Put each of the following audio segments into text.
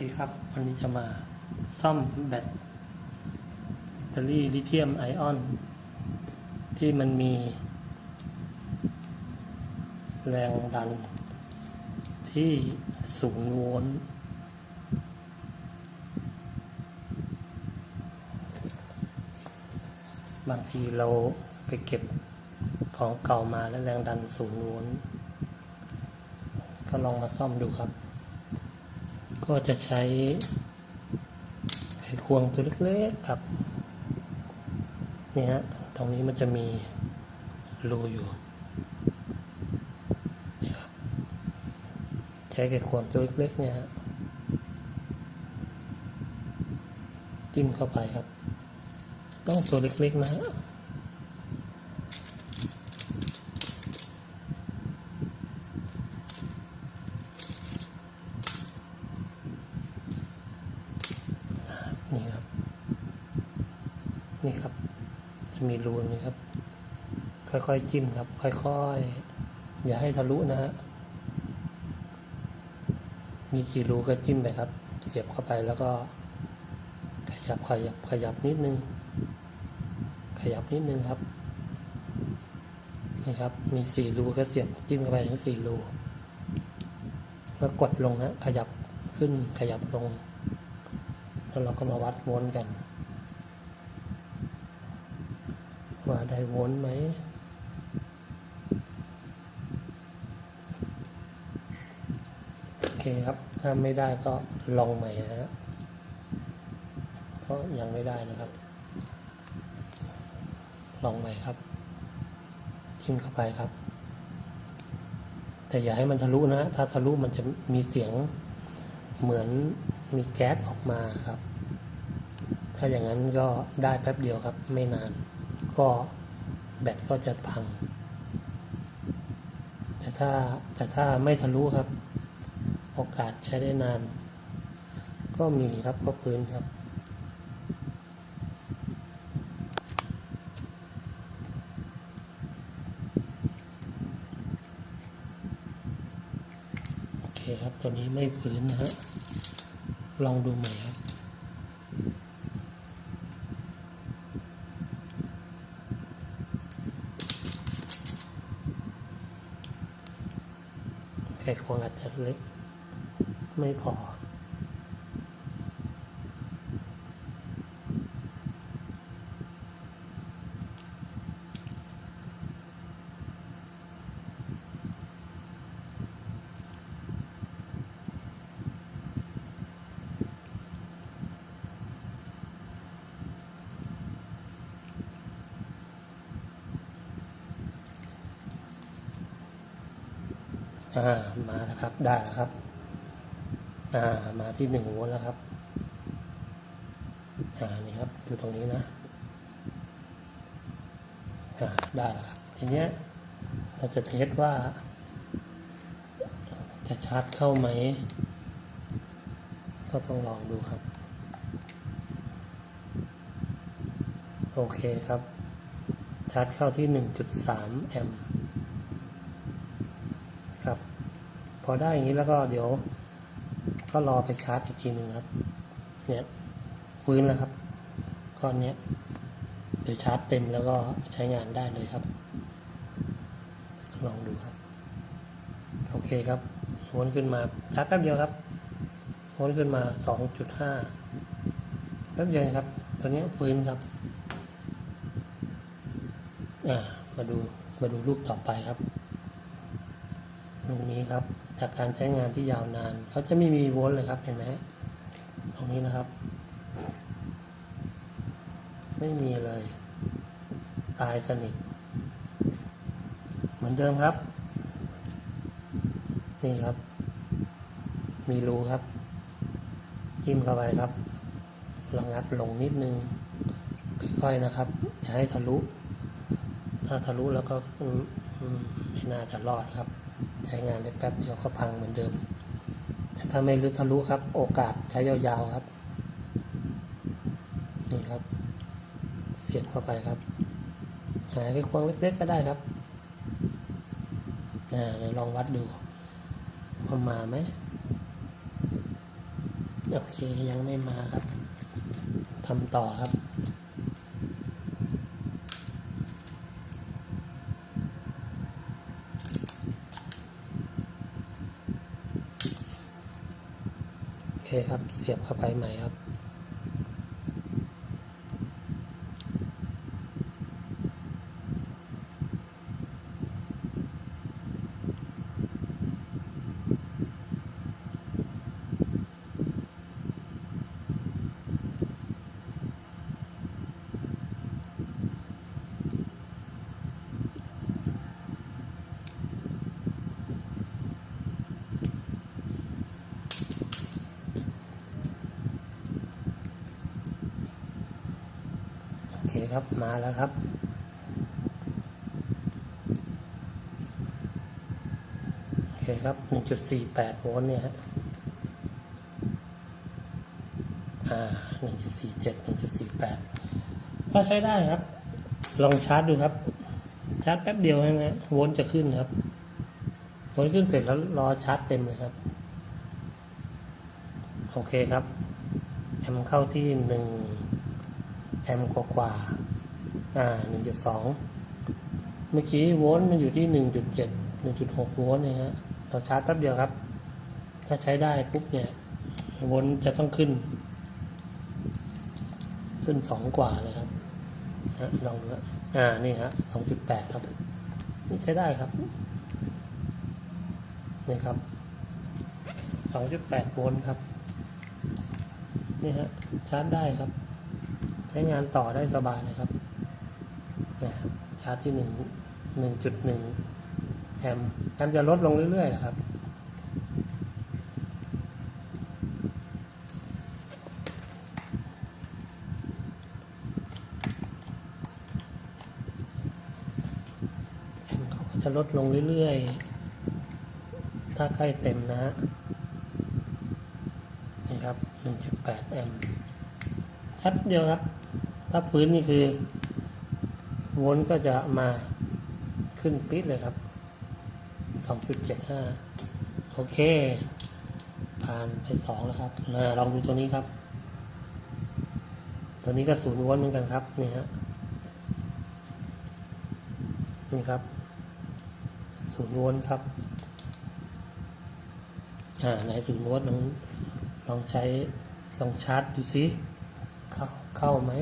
ดีครับวันนี้จะมาซ่อมแบตเตอรี่ลิเธียมไอออน ที่มันมี แรงดัน ที่สูงโวลต์บางทีเราไปเก็บของเก่ามาแล้วแรงดันสูงโวลต์ก็ลองมาซ่อมดูครับ ก็จะใช้ไขควงตัวเล็กๆครับนี่ฮะตรงนี้มันจะมีรูอยู่นี่ครับใช้ไขควงตัวเล็กๆเนี่ยฮะจิ้มเข้าไปครับ ต้องตัวเล็กๆนะฮะ นี่ครับ นี่ครับ จะมีรูนี่ครับ ค่อยๆจิ้มครับ ค่อยๆ อย่าให้ทะลุนะฮะ มีกี่รูก็จิ้มไปครับ เสียบเข้าไปแล้วก็ ขยับขยับขยับนิดนึง ขยับนิดนึงครับนี่ครับ มีสี่รูก็เสียบจิ้มเข้าไปถึงสี่รูแล้วกดลงนะขยับขึ้น ขยับลง แล้วเราก็มาวัดวลต์กัน ว่าได้วลต์ไหม โอ เคครับ ถ้าไม่ได้ก็ลองใหม่นะฮะเพราะยังไม่ได้นะครับ ลองใหม่ครับจิ้มเข้าไปครับ แต่อย่าให้มันทะลุนะ ถ้าทะลุมันจะมีเสียงเหมือนมีแก๊สออกมาครับ ถ้าอย่างนั้นก็ได้แป๊บเดียวครับ ไม่นาน ก็แบตก็จะพัง แต่ถ้าแต่ถ้าไม่ทะลุครับ โอกาสใช้ได้นาน ก็มีครับก็พื้นครับโอเคครับตัวนี้ไม่ฟื้นนะฮะลองดูใหม่ครับไข่ควงอาจจะเล็ก ไม่พอ อ่า มาแล้วครับ ได้แล้วครับ อ่ามาที่หนึ่งโวลต์แล้วครับอ่านี่ครับดูตรงนี้นะอ่าได้แล้วครับทีเนี้ยเราจะเทสว่า จะชาร์จเข้าไหม ก็ต้องลองดูครับ โอเคครับ ชาร์จเข้าที่ 1.3 แอมป์ครับ พอได้อย่างนี้แล้วก็เดี๋ยว ก็รอไปชาร์จอีกทีหนึ่งครับ เนี่ยฟื้นแล้วครับก้อนเนี้ยเดี๋ยวชาร์จเต็มแล้วก็ใช้งานได้เลยครับ ลองดูครับ โอเคครับวนขึ้นมาชาร์จแป๊บเดียวครับวนขึ้นมาสองจุดห้าแป๊บเดียวครับ ตัวนี้ฟื้นครับอ่ามาดูมาดูรูปต่อไปครับ ตรงนี้ครับ จากการใช้งานที่ยาวนานเขาจะไม่มีโวลต์เลยครับเห็นไหมตรงนี้นะครับ ไม่มีเลย ตายสนิท เหมือนเดิมครับ นี่ครับ มีรูครับ จิ้มเข้าไปครับระงับลงนิดนึงค่อยๆนะครับอย่าให้ทะลุ ถ้าทะลุแล้วก็ไม่น่าจะรอดครับ ช้งานได้แป๊บเดียวก็พังเหมือนเดิม แต่ถ้าไม่ลึกทะลุครับ โอกาสใช้ยาวๆครับ นี่ครับ เสียบเข้าไปครับ หาไขควงเล็กๆก็ได้ครับอ่าเดี๋ยวลองวัดดูว่ามาไหมโอเคยังไม่มาครับทำต่อครับ เคครับ เสียบเข้าไปใหม่ครับ โอเครับมาแล้วครับ โอเคครับ 1.48 โวลต์เนี่ยฮะอ่า 1.47 1.48 ก็ใช้ได้ครับ ลองชาร์จดูครับ ชาร์จแป๊บเดียวนะฮะโวลต์จะขึ้นครับ โวลต์ขึ้นเสร็จแล้วรอชาร์จเต็มเลยครับ โอเคครับแอมเข้าที่หนึ่งแอมกว่า อ่าหนึ่งจุดสองเมื่อกี้โวลต์มันอยู่ที่หนึ่งจุดเจ็ดหนึ่งจุดหกโวลต์เนี่ยฮะเราชาร์จแป๊บเดียวครับ ถ้าใช้ได้ปุ๊บเนี่ยโวลต์จะต้องขึ้น ขึ้นสองกว่าเลยครับนะลองดูอ่านี่ฮะสองจุดแปดครับ นี่ใช้ได้ครับนี่ครับสองจุดแปดโวลต์ครับนี่ฮะชาร์จได้ครับ ใช้งานต่อได้สบายเลยครับ ชาร์จที่หนึ่งหนึ่งจุดหนึ่งแอมแอมจะลดลงเรื่อยๆนะครับแอมเขาก็จะลดลงเรื่อยๆ ถ้าใกล้เต็มนะฮะนี่ครับ 1.8 แอมป์ชัดเดียวครับ ถ้าพื้นนี่คือ วลต์ก็จะมาขึ้นปิดเลยครับ 2.75 โอเค ผ่านไปสองแล้วครับนะลองดูตัวนี้ครับ ตัวนี้ก็ศูนย์วลต์เหมือนกันครับ นี่ฮะ นี่ครับ ศูนย์วลต์ครับ อ่าไหนศูนย์วลต์ลองลองใช้ลองชาร์จดูสิเข้าเข้าไหม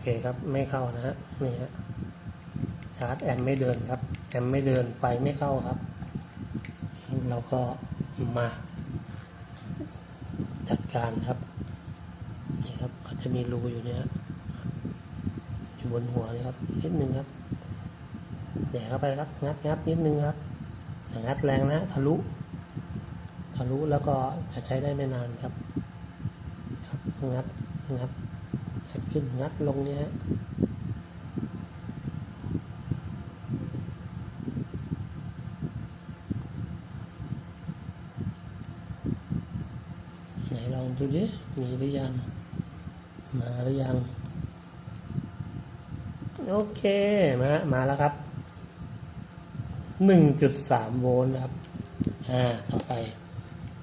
เคครับ ไม่เข้านะฮะนี่ฮะชาร์จแอมไม่เดินครับ แอมไม่เดินไปไม่เข้าครับ เราก็มา จัดการครับนี่ครับก็จะมีรูอยู่เนี่ยอยู่บนหัวนี่ครับนิดนึงครับแหย่เข้าไปครับงัดงัดนิดนึงครับแต่งัดแรงนะทะลุทะลุแล้วก็จะใช้ได้ไม่นานครับ ครับงัดงัดงัด ขึ้นงัดลงเนี่ยฮะไหนลองดูดิ มีหรือยัง มาหรือยัง โอเค มา มาแล้วครับหนึ่งจุดสามโวลต์ครับ อ่า ต่อไป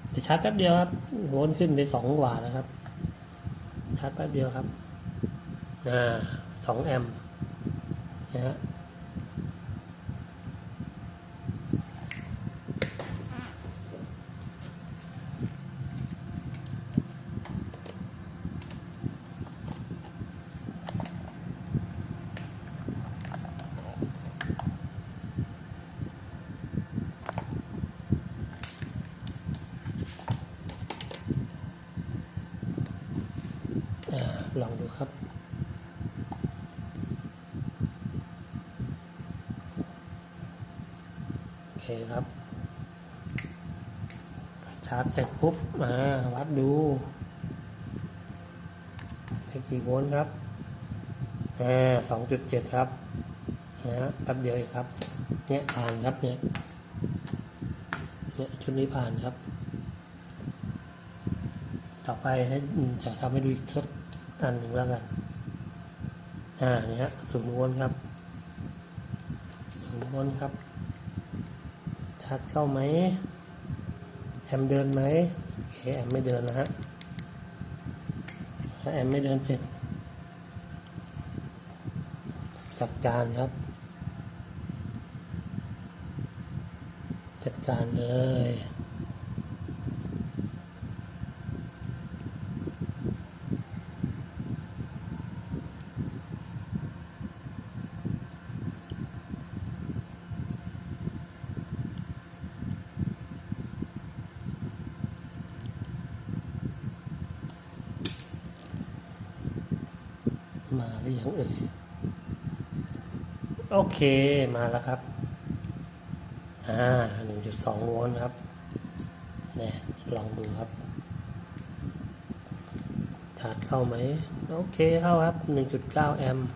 เดี๋ยวชาร์จแป๊บเดียวครับ โวลต์ขึ้นไปสองกว่าแล้วครับชาร์จแป๊บเดียวครับ อ่าสองแอมป์นะฮะ อ่า ลองดูครับ โอเคครับชาร์จเสร็จปุ๊บมาวัดดูได้กี่โวลต์ครับอ่าสองจุดเจ็ดครับนะฮะแป๊บเดียวเองครับ เนี่ยผ่านครับเนี่ยเนี่ยชุดนี้ผ่านครับ ต่อไปให้จะทำให้ดูอีกชุดอันหนึ่งแล้วกัน อ่าเนี่ฮะศูนย์โวลต์ครับศูนย์โวลต์ครับ ชัดเข้าไหมแอมเดินไหมโอเคแอมไม่เดินนะฮะถ้าแอมไม่เดินเสร็จ จัดการครับ จัดการเลย มา หรือยังเอ่ยโอเคมาแล้วครับ อ่าหนึ่งจุดสองโวลต์ครับเนี่ยลองดูครับชาร์จเข้าไหม โอเคเข้าครับหนึ่งจุดเก้าแอมป์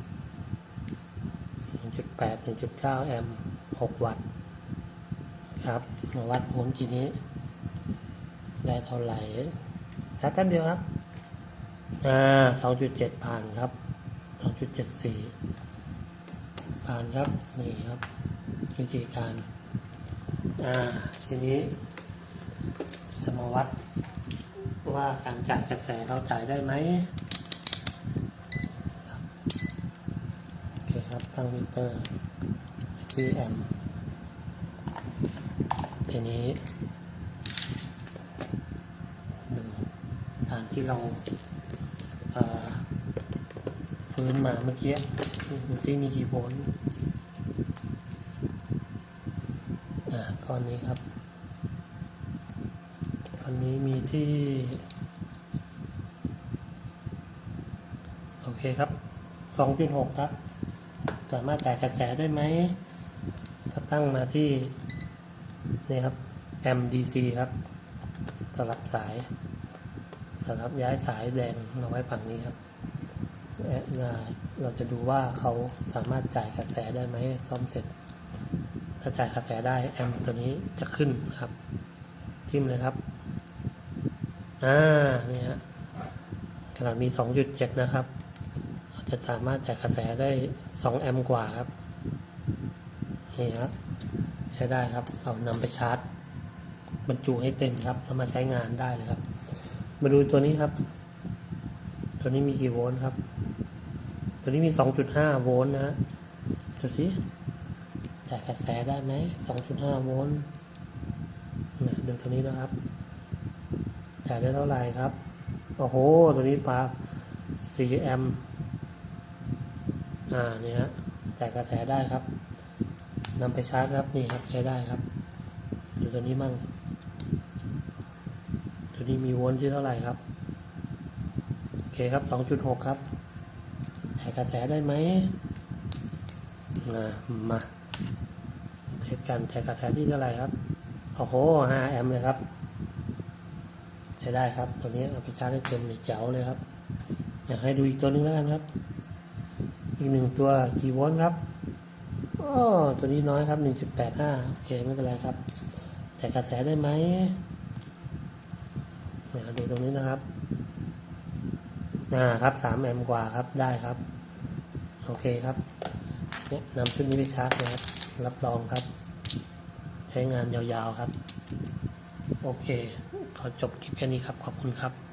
หนึ่งจุดแปดหนึ่งจุดเก้าแอมป์หกวัตต์ครับมาวัดโวลต์ทีนี้ ได้เท่าไหร่ชาร์จแป๊บเดียวครับ อ่าสองจุดเจ็ดผ่านครับ เจ็ดสี่ผ่านครับนี่ครับ วิธีการอ่าทีนี้สมวัตว่าการจ่ายกระแสเราจ่ายได้ไหมครับโอเคครับตั้งมิเตอร์ VM ทีนี้ตามที่เราเอ่อ ฟื้นมาเมื่อกี้ดูซิมีกี่โวลต์อ่าก้อนนี้ครับก้อนนี้มีที่ โอเคครับ 2.6 ครับ สามารถจ่ายกระแสได้ไหมก็ตั้งมาที่นี่ครับ MDC ครับสลับสายสำหรับย้ายสายแดงมาไว้ฝั่งนี้ครับ เราจะดูว่าเขาสามารถจ่ายกระแสได้ไหมซ่อมเสร็จ ถ้าจ่ายกระแสได้แอมป์ตัวนี้จะขึ้นครับจิ้มเลยครับอ่านี่ฮะขนาดมี 2.7 นะครับ จะสามารถจ่ายกระแสได้ 2 แอมป์กว่าครับ นี่ครับใช้ได้ครับ เอานำไปชาร์จ บรรจุให้เต็มครับ แล้วมาใช้งานได้เลยครับ มาดูตัวนี้ครับ ตัวนี้มีกี่โวลต์ครับ ตัวนี้มี 2.5 โวลต์นะฮะดูสิจ่ายกระแสได้ไหม 2.5 โวลต์นะดูตัวนี้นะครับ จ่ายได้เท่าไหร่ครับ โอ้โห ตัวนี้ปา4แอมป์อ่านี่ฮะจ่ายกระแสได้ครับนำไปชาร์จครับนี่ครับใช้ได้ครับดูตัวนี้มั่งตัวนี้มีโวลต์ที่เท่าไหร่ครับ โอเคครับ 2.6 ครับ ถ่ายกระแสได้ไหมนะมาเทสกันถ่ายกระแสที่เท่าไหร่ครับโอ้โห5แอมป์เลยครับใช้ได้ครับ ตัวนี้เอาไปชาร์จได้เต็มเลยแจ๋วเลยครับ อยากให้ดูอีกตัวนึงแล้วกันครับ อีกหนึ่งตัวกี่โวลต์ครับอ๋อตัวนี้น้อยครับ 1.85 โอเคไม่เป็นไรครับถ่ายกระแสได้ไหมเนี่ยดูตรงนี้นะครับนะครับสามแอมป์กว่าครับได้ครับ โอเคครับเนี่ยนำชุดนี้ไปชาร์จนะครับ รับรองครับ ใช้งานยาวๆครับ โอเค ขอจบคลิปแค่นี้ครับ ขอบคุณครับ